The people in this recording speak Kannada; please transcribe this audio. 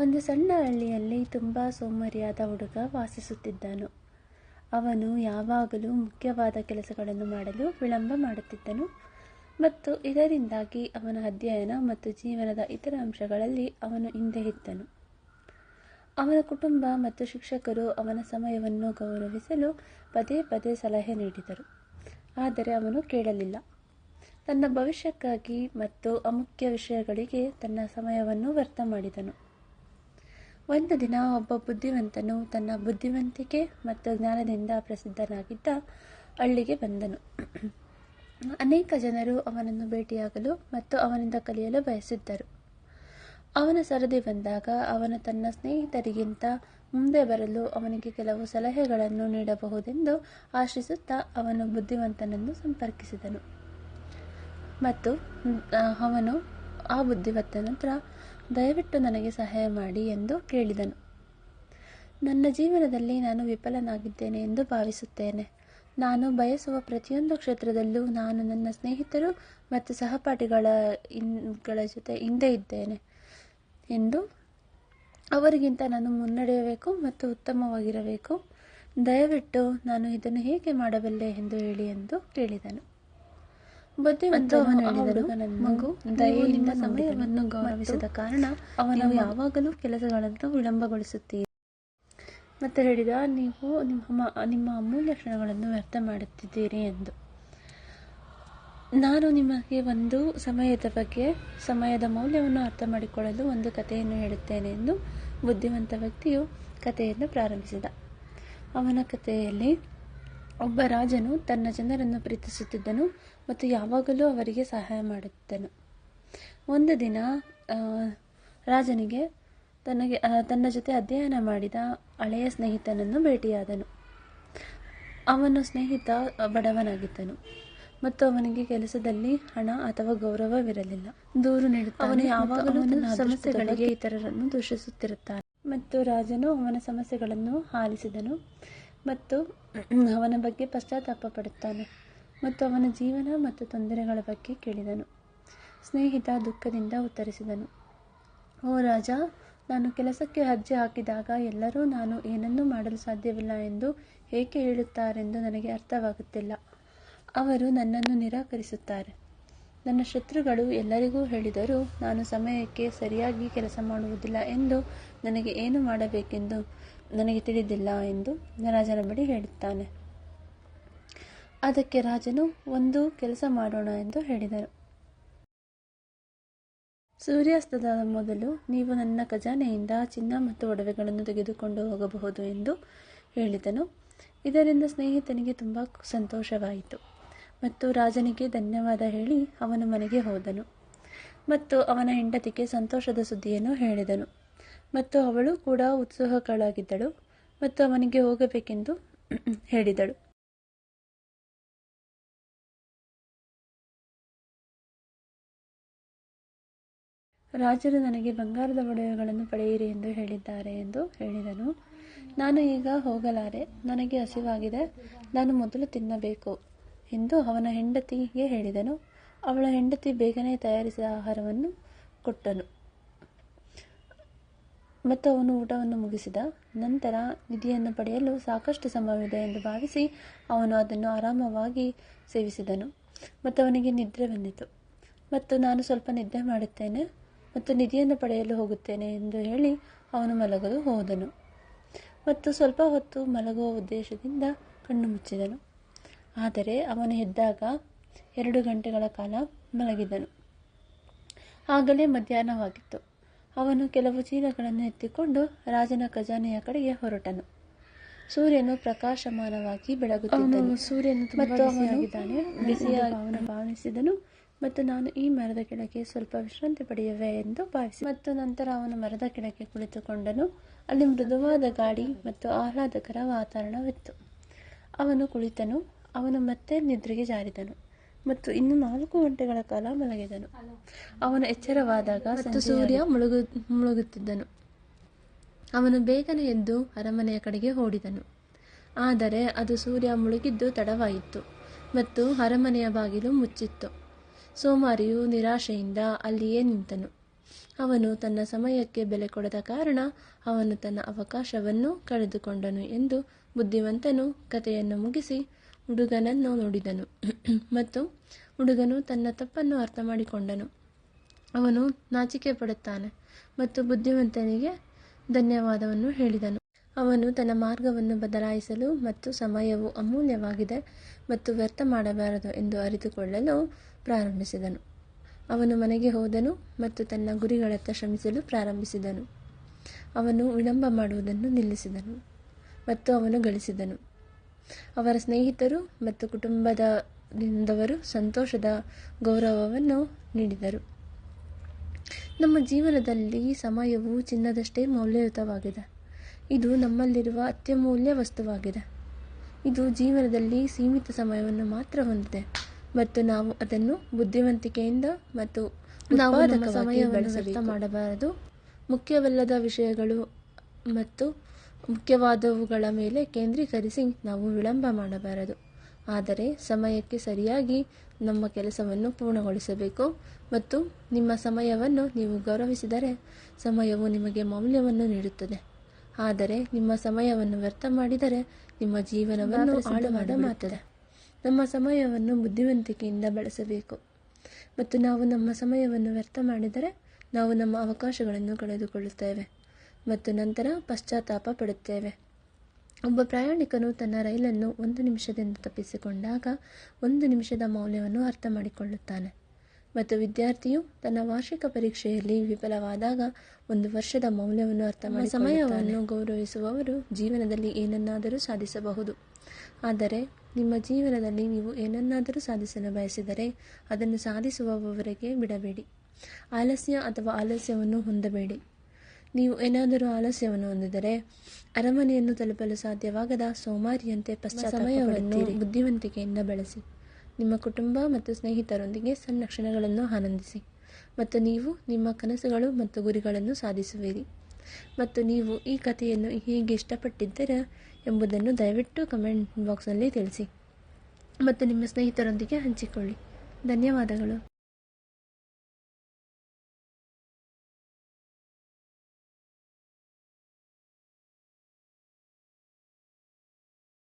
ಒಂದು ಸಣ್ಣ ಹಳ್ಳಿಯಲ್ಲಿ ತುಂಬ ಸೋಮರಿಯಾದ ಹುಡುಗ ವಾಸಿಸುತ್ತಿದ್ದನು. ಅವನು ಯಾವಾಗಲೂ ಮುಖ್ಯವಾದ ಕೆಲಸಗಳನ್ನು ಮಾಡಲು ವಿಳಂಬ ಮಾಡುತ್ತಿದ್ದನು ಮತ್ತು ಇದರಿಂದಾಗಿ ಅವನ ಅಧ್ಯಯನ ಮತ್ತು ಜೀವನದ ಇತರ ಅಂಶಗಳಲ್ಲಿ ಅವನು ಹಿಂದೆ ಇದ್ದನು. ಅವನ ಕುಟುಂಬ ಮತ್ತು ಶಿಕ್ಷಕರು ಅವನ ಸಮಯವನ್ನು ಗೌರವಿಸಲು ಪದೇ ಪದೇ ಸಲಹೆ ನೀಡಿದರು, ಆದರೆ ಅವನು ಕೇಳಲಿಲ್ಲ. ತನ್ನ ಭವಿಷ್ಯಕ್ಕಾಗಿ ಮತ್ತು ಅಮುಖ್ಯ ವಿಷಯಗಳಿಗೆ ತನ್ನ ಸಮಯವನ್ನು ವ್ಯರ್ಥ ಮಾಡಿದನು. ಒಂದು ದಿನ ಒಬ್ಬ ಬುದ್ಧಿವಂತನು ತನ್ನ ಬುದ್ಧಿವಂತಿಕೆ ಮತ್ತು ಜ್ಞಾನದಿಂದ ಪ್ರಸಿದ್ಧನಾಗಿದ್ದ ಹಳ್ಳಿಗೆ ಬಂದನು. ಅನೇಕ ಜನರು ಅವನನ್ನು ಭೇಟಿಯಾಗಲು ಮತ್ತು ಅವನಿಂದ ಕಲಿಯಲು ಬಯಸಿದ್ದರು. ಅವನ ಸರದಿ ಬಂದಾಗ ಅವನು ತನ್ನ ಸ್ನೇಹಿತರಿಗಿಂತ ಮುಂದೆ ಬರಲು ಅವನಿಗೆ ಕೆಲವು ಸಲಹೆಗಳನ್ನು ನೀಡಬಹುದೆಂದು ಆಶಿಸುತ್ತಾ ಅವನು ಬುದ್ಧಿವಂತನನ್ನು ಸಂಪರ್ಕಿಸಿದನು. ಮತ್ತು ಅವನು ಆ ಬುದ್ಧಿವತ್ತ ನಂತರ ದಯವಿಟ್ಟು ನನಗೆ ಸಹಾಯ ಮಾಡಿ ಎಂದು ಕೇಳಿದನು. ನನ್ನ ಜೀವನದಲ್ಲಿ ನಾನು ವಿಫಲನಾಗಿದ್ದೇನೆ ಎಂದು ಭಾವಿಸುತ್ತೇನೆ. ನಾನು ಬಯಸುವ ಪ್ರತಿಯೊಂದು ಕ್ಷೇತ್ರದಲ್ಲೂ ನಾನು ನನ್ನ ಸ್ನೇಹಿತರು ಮತ್ತು ಸಹಪಾಠಿಗಳ ಇನ್ಗಳ ಜೊತೆ ಹಿಂದೆ ಇದ್ದೇನೆ ಎಂದು ಅವರಿಗಿಂತ ನಾನು ಮುನ್ನಡೆಯಬೇಕು ಮತ್ತು ಉತ್ತಮವಾಗಿರಬೇಕು. ದಯವಿಟ್ಟು ನಾನು ಇದನ್ನು ಹೇಗೆ ಮಾಡಬಲ್ಲೆ ಎಂದು ಹೇಳಿ ಎಂದು ಕೇಳಿದನು. ಬುದ್ಧಿವಂತ ಅವನು ಹೇಳಿದನು. ಮಗು ದಯೆಯಿಂದ ಸಮಯವನ್ನು ಗೌರವಿಸಿದ ಕಾರಣ ಅವನು ಯಾವಾಗಲೂ ಕೆಲಸಗಳನ್ನು ವಿಳಂಬಗೊಳಿಸುತ್ತೀರಿ. ಮತ್ತೆ ಹೇಳಿದ ನೀವು ನಿಮ್ಮ ನಿಮ್ಮ ಅಮೂಲ್ಯ ಕ್ಷಣಗಳನ್ನು ವ್ಯರ್ಥ ಮಾಡುತ್ತಿದ್ದೀರಿ ಎಂದು. ನಾನು ನಿಮಗೆ ಒಂದು ಸಮಯದ ಬಗ್ಗೆ ಸಮಯದ ಮೌಲ್ಯವನ್ನು ಅರ್ಥ ಮಾಡಿಕೊಳ್ಳಲು ಒಂದು ಕಥೆಯನ್ನು ಹೇಳುತ್ತೇನೆ ಎಂದು ಬುದ್ಧಿವಂತ ವ್ಯಕ್ತಿಯು ಕಥೆಯನ್ನು ಪ್ರಾರಂಭಿಸಿದ. ಅವನ ಕಥೆಯಲ್ಲಿ ಒಬ್ಬ ರಾಜನು ತನ್ನ ಜನರನ್ನು ಪ್ರೀತಿಸುತ್ತಿದ್ದನು ಮತ್ತು ಯಾವಾಗಲೂ ಅವರಿಗೆ ಸಹಾಯ ಮಾಡುತ್ತಿದ್ದನು. ಒಂದು ದಿನ ರಾಜನಿಗೆ ತನಗೆ ತನ್ನ ಜೊತೆ ಅಧ್ಯಯನ ಮಾಡಿದ ಹಳೆಯ ಸ್ನೇಹಿತನನ್ನು ಭೇಟಿಯಾದನು. ಅವನ ಸ್ನೇಹಿತ ಬಡವನಾಗಿದ್ದನು ಮತ್ತು ಅವನಿಗೆ ಕೆಲಸದಲ್ಲಿ ಹಣ ಅಥವಾ ಗೌರವವಿರಲಿಲ್ಲ. ದೂರು ನೀಡುತ್ತಾನೆ ಅವನು ಯಾವಾಗಲೂ ಸಮಸ್ಯೆಗಳಿಗೆ ಇತರರನ್ನು ದೂಷಿಸುತ್ತಿರುತ್ತಾನೆ. ಮತ್ತು ರಾಜನು ಅವನ ಸಮಸ್ಯೆಗಳನ್ನು ಆಲಿಸಿದನು. ಮತ್ತು ಅವನ ಬಗ್ಗೆ ಪಶ್ಚಾತ್ತಾಪ ಪಡುತ್ತಾನೆ ಮತ್ತು ಅವನ ಜೀವನ ಮತ್ತು ತೊಂದರೆಗಳ ಬಗ್ಗೆ ಕೇಳಿದನು. ಸ್ನೇಹಿತ ದುಃಖದಿಂದ ಉತ್ತರಿಸಿದನು, ಓ ರಾಜ, ನಾನು ಕೆಲಸಕ್ಕೆ ಅರ್ಜಿ ಹಾಕಿದಾಗ ಎಲ್ಲರೂ ನಾನು ಏನನ್ನೂ ಮಾಡಲು ಸಾಧ್ಯವಿಲ್ಲ ಎಂದು ಏಕೆ ಹೇಳುತ್ತಾರೆಂದು ನನಗೆ ಅರ್ಥವಾಗುತ್ತಿಲ್ಲ. ಅವರು ನನ್ನನ್ನು ನಿರಾಕರಿಸುತ್ತಾರೆ. ನನ್ನ ಶತ್ರುಗಳು ಎಲ್ಲರಿಗೂ ಹೇಳಿದರೂ ನಾನು ಸಮಯಕ್ಕೆ ಸರಿಯಾಗಿ ಕೆಲಸ ಮಾಡುವುದಿಲ್ಲ ಎಂದು ನನಗೆ ಏನು ಮಾಡಬೇಕೆಂದು ನನಗೆ ತಿಳಿದಿಲ್ಲ ಎಂದು ರಾಜನ ಬಳಿ ಹೇಳುತ್ತಾನೆ. ಅದಕ್ಕೆ ರಾಜನು, ಒಂದು ಕೆಲಸ ಮಾಡೋಣ ಎಂದು ಹೇಳಿದರು ಸೂರ್ಯಾಸ್ತದ ಮೊದಲು ನೀವು ನನ್ನ ಖಜಾನೆಯಿಂದ ಚಿನ್ನ ಮತ್ತು ಒಡವೆಗಳನ್ನು ತೆಗೆದುಕೊಂಡು ಹೋಗಬಹುದು ಎಂದು ಹೇಳಿದನು. ಇದರಿಂದ ಸ್ನೇಹಿತನಿಗೆ ತುಂಬ ಸಂತೋಷವಾಯಿತು ಮತ್ತು ರಾಜನಿಗೆ ಧನ್ಯವಾದ ಹೇಳಿ ಅವನು ಮನೆಗೆ ಹೋದನು ಮತ್ತು ಅವನ ಹೆಂಡತಿಗೆ ಸಂತೋಷದ ಸುದ್ದಿಯನ್ನು ಹೇಳಿದನು. ಮತ್ತು ಅವಳು ಕೂಡ ಉತ್ಸುಕಳಾಗಿದ್ದಳು ಮತ್ತು ಅವನಿಗೆ ಹೋಗಬೇಕೆಂದು ಹೇಳಿದಳು. ರಾಜರು ನನಗೆ ಬಂಗಾರದ ಒಡವೆಗಳನ್ನು ಪಡೆಯಿರಿ ಎಂದು ಹೇಳಿದ್ದಾರೆ ಎಂದು ಹೇಳಿದನು. ನಾನು ಈಗ ಹೋಗಲಾರೆ, ನನಗೆ ಹಸಿವಾಗಿದೆ, ನಾನು ಮೊದಲು ತಿನ್ನಬೇಕು ಎಂದು ಅವನ ಹೆಂಡತಿಗೆ ಹೇಳಿದನು. ಅವಳ ಹೆಂಡತಿ ಬೇಗನೆ ತಯಾರಿಸಿದ ಆಹಾರವನ್ನು ಕೊಟ್ಟನು. ಮತ್ತು ಅವನು ಊಟವನ್ನು ಮುಗಿಸಿದ ನಂತರ ನಿಧಿಯನ್ನು ಪಡೆಯಲು ಸಾಕಷ್ಟು ಸಮಯವಿದೆ ಎಂದು ಭಾವಿಸಿ ಅವನು ಅದನ್ನು ಆರಾಮವಾಗಿ ಸೇವಿಸಿದನು. ಮತ್ತು ಅವನಿಗೆ ನಿದ್ರೆ ಬಂದಿತು. ಮತ್ತು ನಾನು ಸ್ವಲ್ಪ ನಿದ್ದೆ ಮಾಡುತ್ತೇನೆ ಮತ್ತು ನಿಧಿಯನ್ನು ಪಡೆಯಲು ಹೋಗುತ್ತೇನೆ ಎಂದು ಹೇಳಿ ಅವನು ಮಲಗಲು ಹೋದನು. ಮತ್ತು ಸ್ವಲ್ಪ ಹೊತ್ತು ಮಲಗುವ ಉದ್ದೇಶದಿಂದ ಕಣ್ಣು ಮುಚ್ಚಿದನು. ಆದರೆ ಅವನು ಎದ್ದಾಗ ಎರಡು ಗಂಟೆಗಳ ಕಾಲ ಮಲಗಿದನು. ಆಗಲೇ ಮಧ್ಯಾಹ್ನವಾಗಿತ್ತು. ಅವನು ಕೆಲವು ಚೀಲಗಳನ್ನು ಎತ್ತಿಕೊಂಡು ರಾಜನ ಖಜಾನೆಯ ಕಡೆಗೆ ಹೊರಟನು. ಸೂರ್ಯನು ಪ್ರಕಾಶಮಾನವಾಗಿ ಬೆಳಗುತ್ತಿದ್ದನು. ಸೂರ್ಯನು ಮತ್ತು ಅವನು ಬಿಸಿಯಾಗಿ ಅವನು ಭಾವಿಸಿದನು. ಮತ್ತು ನಾನು ಈ ಮರದ ಕೆಳಗೆ ಸ್ವಲ್ಪ ವಿಶ್ರಾಂತಿ ಪಡೆಯುವೆ ಎಂದು ಭಾವಿಸಿ ಮತ್ತು ನಂತರ ಅವನು ಮರದ ಕೆಳಗೆ ಕುಳಿತುಕೊಂಡನು. ಅಲ್ಲಿ ಮೃದುವಾದ ಗಾಳಿ ಮತ್ತು ಆಹ್ಲಾದಕರ ವಾತಾವರಣವಿತ್ತು. ಅವನು ಕುಳಿತನು. ಅವನು ಮತ್ತೆ ನಿದ್ರೆಗೆ ಜಾರಿದನು. ಮತ್ತು ಇನ್ನು ನಾಲ್ಕು ಗಂಟೆಗಳ ಕಾಲ ಮಲಗಿದನು. ಅವನು ಎಚ್ಚರವಾದಾಗ ಮತ್ತು ಸೂರ್ಯ ಮುಳುಗು ಮುಳುಗುತ್ತಿದ್ದನು. ಅವನು ಬೇಗನೆ ಎದ್ದು ಅರಮನೆಯ ಕಡೆಗೆ ಓಡಿದನು. ಆದರೆ ಅದು ಸೂರ್ಯ ಮುಳುಗಿದ್ದು ತಡವಾಯಿತು ಮತ್ತು ಅರಮನೆಯ ಬಾಗಿಲು ಮುಚ್ಚಿತ್ತು. ಸೋಮಾರಿಯು ನಿರಾಶೆಯಿಂದ ಅಲ್ಲಿಯೇ ನಿಂತನು. ಅವನು ತನ್ನ ಸಮಯಕ್ಕೆ ಬೆಲೆ ಕೊಡದ ಕಾರಣ ಅವನು ತನ್ನ ಅವಕಾಶವನ್ನು ಕಳೆದುಕೊಂಡನು ಎಂದು ಬುದ್ಧಿವಂತನು ಕಥೆಯನ್ನು ಮುಗಿಸಿ ಹುಡುಗನನ್ನು ನೋಡಿದನು. ಮತ್ತು ಹುಡುಗನು ತನ್ನ ತಪ್ಪನ್ನು ಅರ್ಥ ಮಾಡಿಕೊಂಡನು ಅವನು ನಾಚಿಕೆ ಪಡುತ್ತಾನೆ ಮತ್ತು ಬುದ್ಧಿವಂತನಿಗೆ ಧನ್ಯವಾದವನ್ನು ಹೇಳಿದನು. ಅವನು ತನ್ನ ಮಾರ್ಗವನ್ನು ಬದಲಾಯಿಸಲು ಮತ್ತು ಸಮಯವು ಅಮೂಲ್ಯವಾಗಿದೆ ಮತ್ತು ವ್ಯರ್ಥ ಮಾಡಬಾರದು ಎಂದು ಅರಿತುಕೊಳ್ಳಲು ಪ್ರಾರಂಭಿಸಿದನು. ಅವನು ಮನೆಗೆ ಹೋದನು ಮತ್ತು ತನ್ನ ಗುರಿಗಳತ್ತ ಶ್ರಮಿಸಲು ಪ್ರಾರಂಭಿಸಿದನು. ಅವನು ವಿಳಂಬ ಮಾಡುವುದನ್ನು ನಿಲ್ಲಿಸಿದನು ಮತ್ತು ಅವನು ಗಳಿಸಿದನು. ಅವರ ಸ್ನೇಹಿತರು ಮತ್ತು ಕುಟುಂಬದವರು ಸಂತೋಷದ ಗೌರವವನ್ನು ನೀಡಿದರು. ನಮ್ಮ ಜೀವನದಲ್ಲಿ ಸಮಯವು ಚಿನ್ನದಷ್ಟೇ ಮೌಲ್ಯಯುತವಾಗಿದೆ. ಇದು ನಮ್ಮಲ್ಲಿರುವ ಅತ್ಯಮೂಲ್ಯ ವಸ್ತುವಾಗಿದೆ. ಇದು ಜೀವನದಲ್ಲಿ ಸೀಮಿತ ಸಮಯವನ್ನು ಮಾತ್ರ ಹೊಂದಿದೆ ಮತ್ತು ನಾವು ಅದನ್ನು ಬುದ್ಧಿವಂತಿಕೆಯಿಂದ ಮತ್ತು ನಾವು ಸಮಯವನ್ನು ವ್ಯರ್ಥ ಮಾಡಬಾರದು. ಮುಖ್ಯವಲ್ಲದ ವಿಷಯಗಳು ಮತ್ತು ಮುಖ್ಯವಾದವುಗಳ ಮೇಲೆ ಕೇಂದ್ರೀಕರಿಸಿ ನಾವು ವಿಳಂಬ ಮಾಡಬಾರದು. ಆದರೆ ಸಮಯಕ್ಕೆ ಸರಿಯಾಗಿ ನಮ್ಮ ಕೆಲಸವನ್ನು ಪೂರ್ಣಗೊಳಿಸಬೇಕು ಮತ್ತು ನಿಮ್ಮ ಸಮಯವನ್ನು ನೀವು ಗೌರವಿಸಿದರೆ ಸಮಯವು ನಿಮಗೆ ಮೌಲ್ಯವನ್ನು ನೀಡುತ್ತದೆ. ಆದರೆ ನಿಮ್ಮ ಸಮಯವನ್ನು ವ್ಯರ್ಥ ಮಾಡಿದರೆ ನಿಮ್ಮ ಜೀವನವನ್ನು ಹಾಳು ಮಾಡುತ್ತದೆ ನಮ್ಮ ಸಮಯವನ್ನು ಬುದ್ಧಿವಂತಿಕೆಯಿಂದ ಬಳಸಬೇಕು. ಮತ್ತು ನಾವು ನಮ್ಮ ಸಮಯವನ್ನು ವ್ಯರ್ಥ ಮಾಡಿದರೆ ನಾವು ನಮ್ಮ ಅವಕಾಶಗಳನ್ನು ಕಳೆದುಕೊಳ್ಳುತ್ತೇವೆ. ಮತ್ತು ನಂತರ ಪಶ್ಚಾತ್ತಾಪ ಪಡುತ್ತೇವೆ. ಒಬ್ಬ ಪ್ರಯಾಣಿಕನು ತನ್ನ ರೈಲನ್ನು ಒಂದು ನಿಮಿಷದಿಂದ ತಪ್ಪಿಸಿಕೊಂಡಾಗ ಒಂದು ನಿಮಿಷದ ಮೌಲ್ಯವನ್ನು ಅರ್ಥ ಮಾಡಿಕೊಳ್ಳುತ್ತಾನೆ ಮತ್ತು ವಿದ್ಯಾರ್ಥಿಯು ತನ್ನ ವಾರ್ಷಿಕ ಪರೀಕ್ಷೆಯಲ್ಲಿ ವಿಫಲವಾದಾಗ ಒಂದು ವರ್ಷದ ಮೌಲ್ಯವನ್ನು ಅರ್ಥ ಮಾಡಿ ಸಮಯವನ್ನು ಗೌರವಿಸುವವರು ಜೀವನದಲ್ಲಿ ಏನನ್ನಾದರೂ ಸಾಧಿಸಬಹುದು. ಆದರೆ ನಿಮ್ಮ ಜೀವನದಲ್ಲಿ ನೀವು ಏನನ್ನಾದರೂ ಸಾಧಿಸಲು ಬಯಸಿದರೆ ಅದನ್ನು ಸಾಧಿಸುವವರೆಗೆ ಬಿಡಬೇಡಿ. ಆಲಸ್ಯ ಅಥವಾ ಆಲಸ್ಯವನ್ನು ಹೊಂದಬೇಡಿ. ನೀವು ಏನಾದರೂ ಆಲಸ್ಯವನ್ನು ಹೊಂದಿದರೆ ಅರಮನೆಯನ್ನು ತಲುಪಲು ಸಾಧ್ಯವಾಗದ ಸೋಮಾರಿಯಂತೆ ಸಮಯವನ್ನು ಬುದ್ಧಿವಂತಿಕೆಯಿಂದ ಬಳಸಿ. ನಿಮ್ಮ ಕುಟುಂಬ ಮತ್ತು ಸ್ನೇಹಿತರೊಂದಿಗೆ ಸಣ್ಣ ಕ್ಷಣಗಳನ್ನು ಆನಂದಿಸಿ. ಮತ್ತು ನೀವು ನಿಮ್ಮ ಕನಸುಗಳು ಮತ್ತು ಗುರಿಗಳನ್ನು ಸಾಧಿಸುವಿರಿ. ಮತ್ತು ನೀವು ಈ ಕಥೆಯನ್ನು ಹೇಗೆ ಇಷ್ಟಪಟ್ಟಿದ್ದೀರಾ ಎಂಬುದನ್ನು ದಯವಿಟ್ಟು ಕಮೆಂಟ್ ಬಾಕ್ಸ್ನಲ್ಲಿ ತಿಳಿಸಿ. ಮತ್ತು ನಿಮ್ಮ ಸ್ನೇಹಿತರೊಂದಿಗೆ ಹಂಚಿಕೊಳ್ಳಿ. ಧನ್ಯವಾದಗಳು.